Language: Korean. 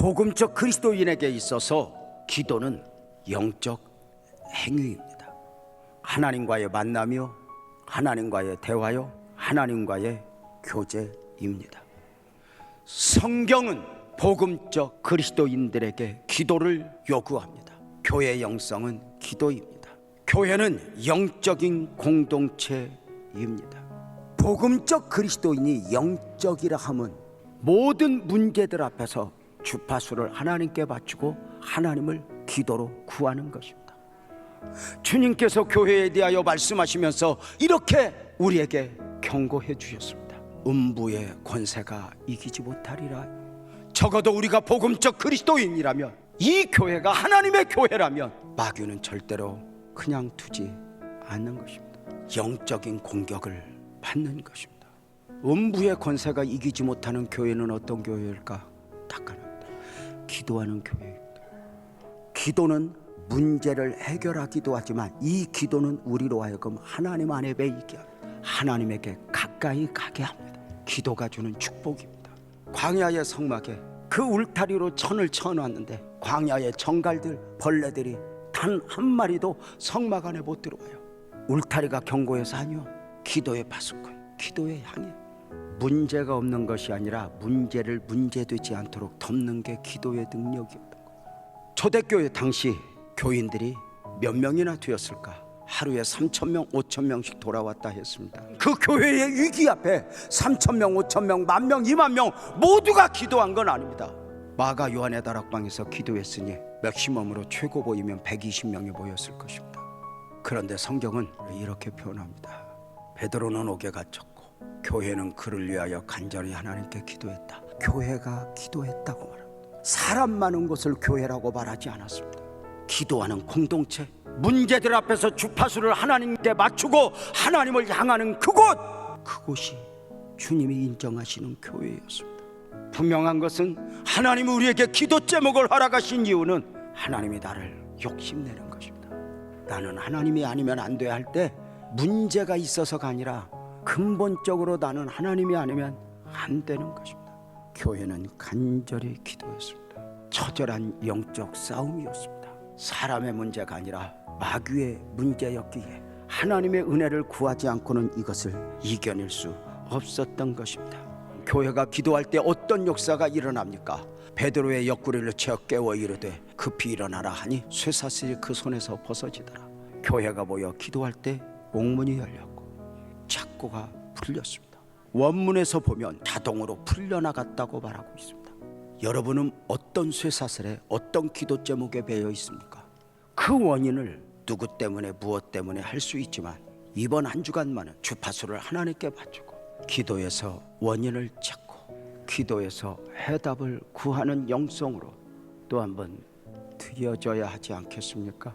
복음적 그리스도인에게 있어서 기도는 영적 행위입니다. 하나님과의 만남이요, 하나님과의 대화요, 하나님과의 교제입니다. 성경은 복음적 그리스도인들에게 기도를 요구합니다. 교회 영성은 기도입니다. 교회는 영적인 공동체입니다. 복음적 그리스도인이 영적이라 함은 모든 문제들 앞에서 주파수를 하나님께 바치고 하나님을 기도로 구하는 것입니다. 주님께서 교회에 대하여 말씀하시면서 이렇게 우리에게 경고해 주셨습니다. 음부의 권세가 이기지 못하리라. 적어도 우리가 복음적 그리스도인이라면 이 교회가 하나님의 교회라면 마귀는 절대로 그냥 두지 않는 것입니다. 영적인 공격을 받는 것입니다. 음부의 권세가 이기지 못하는 교회는 어떤 교회일까? 딱 하나입니다. 기도하는 교회입니다. 기도는 문제를 해결하기도 하지만 이 기도는 우리로 하여금 하나님 안에 합니다. 하나님에게 가까이 가게 합니다. 기도가 주는 축복입니다. 광야의 성막에 그 울타리로 천을 쳐놨는데 광야의 정갈들 벌레들이 단 한 마리도 성막 안에 못 들어와요. 울타리가 경고해서 아니요. 기도의 파수꾼, 기도의 향해. 문제가 없는 것이 아니라 문제를 문제되지 않도록 덮는 게 기도의 능력이었던 거예요. 초대교회 당시 교인들이 몇 명이나 되었을까? 하루에 3천 명, 5천 명씩 돌아왔다 했습니다. 그 교회의 위기 앞에 3천 명, 5천 명, 만 명, 2만 명 모두가 기도한 건 아닙니다. 마가 요한의 다락방에서 기도했으니 맥시멈으로 최고 보이면 120명이 모였을 것입니다. 그런데 성경은 이렇게 표현합니다. 베드로는 옥에 갇혔고 교회는 그를 위하여 간절히 하나님께 기도했다. 교회가 기도했다고 말합니다. 사람 많은 곳을 교회라고 말하지 않았습니다. 기도하는 공동체, 문제들 앞에서 주파수를 하나님께 맞추고 하나님을 향하는 그곳, 그곳이 주님이 인정하시는 교회였습니다. 분명한 것은 하나님이 우리에게 기도 제목을 허락하신 이유는 하나님이 나를 욕심내는 것입니다. 나는 하나님이 아니면 안 돼 할 때 문제가 있어서가 아니라 근본적으로 나는 하나님이 아니면 안 되는 것입니다. 교회는 간절히 기도했습니다. 처절한 영적 싸움이었습니다. 사람의 문제가 아니라 마귀의 문제였기에 하나님의 은혜를 구하지 않고는 이것을 이겨낼 수 없었던 것입니다. 교회가 기도할 때 어떤 역사가 일어납니까? 베드로의 옆구리를 채어 깨워 이르되 급히 일어나라 하니 쇠사슬이 그 손에서 벗어지더라. 교회가 모여 기도할 때 옥문이 열렸고 착고가 풀렸습니다. 원문에서 보면 자동으로 풀려나갔다고 말하고 있습니다. 여러분은 어떤 쇠사슬에 어떤 기도 제목에 배어 있습니까? 그 원인을 누구 때문에 무엇 때문에 할 수 있지만 이번 한 주간만은 주파수를 하나님께 바치고 기도에서 원인을 찾고 기도에서 해답을 구하는 영성으로 또 한번 드려져야 하지 않겠습니까?